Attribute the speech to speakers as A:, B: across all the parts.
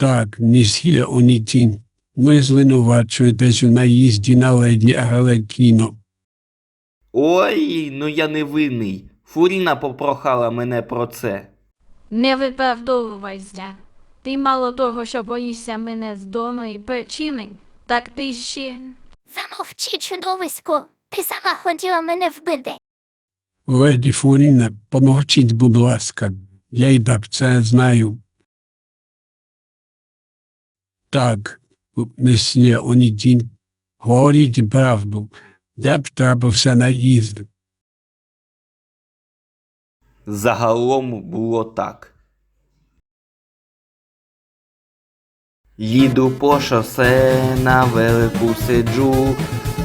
A: Так, місьє Онітін, ви звинувачуєтесь у наїзді на леді Агалекіно.
B: Ой, ну я не винний. Фуріна попрохала мене про це.
C: Не виправдовувайся. Ти мало того, що боїшся мене з дому і причини, так ти ще.
D: Замовчи, чудовисько. Ти сама хотіла мене вбити.
A: Леді Фуріне, помовчіть, будь ласка, я й так це знаю. Так, месьє Онітін, говоріть правду, де б трапився наїзд.
B: Загалом було так. Їду по шосе на велику сиджу,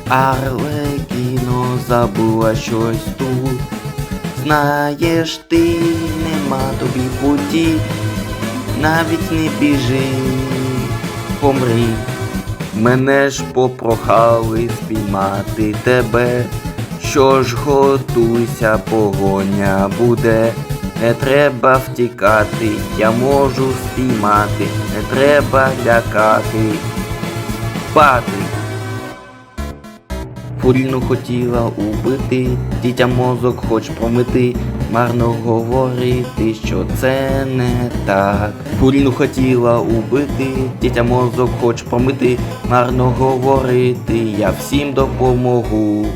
B: Арлекіно забула щось тут. Знаєш ти, нема тобі путі, навіть не біжи, помри. Мене ж попрохали спіймати тебе. Що ж готуйся, погоня буде. Не треба втікати, я можу спіймати, не треба лякати. Пати. Фуріну хотіла убити, дітям мозок хоч промити, марно говорити, що це не так. Фуріну хотіла убити, дітям мозок хоч промити, марно говорити, я всім допомогу.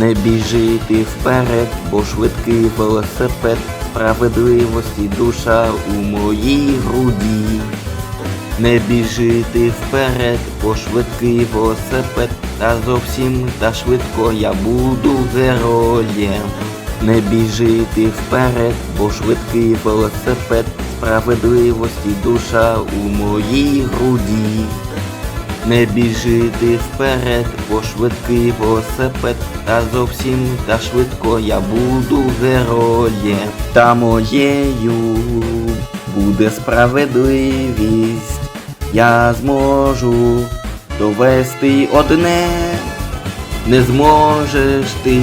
B: Не біжити вперед, бо швидкий велосипед справедливості душа у моїй груді. Не біжити вперед, бо швидкий велосипед, та зовсім та швидко я буду героєм. Не біжити вперед, бо швидкий велосипед, справедливості душа у моїй груді. Не біжити вперед, бо швидкий велосипед, та зовсім та швидко я буду героєм. Та моєю буде справедливість. Я зможу довести одне, не зможеш ти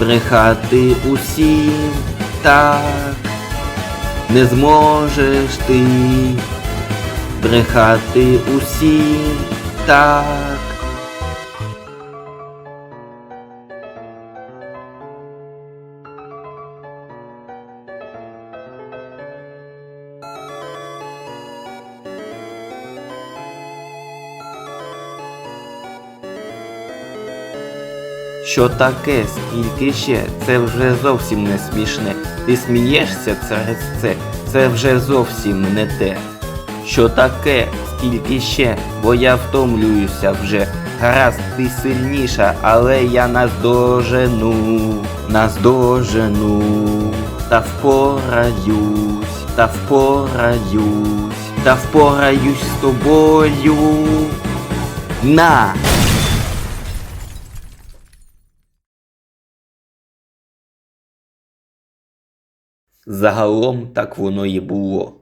B: брехати усім так, не зможеш ти брехати усім так. Що таке, скільки ще? Це вже зовсім не смішне. Ти смієшся через це, це вже зовсім не те. Що таке, скільки ще, бо я втомлююся вже. Гаразд, ти сильніша, але я наздожену, наздожену, та впораюсь, та впораюсь, та впораюсь з тобою. На! Загалом так воно і було.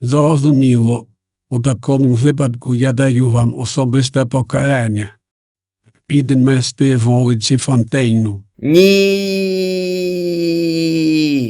A: Зрозуміло, у такому випадку я даю вам особисте покарання. Підмести вулиці Фонтейну.
B: Ні.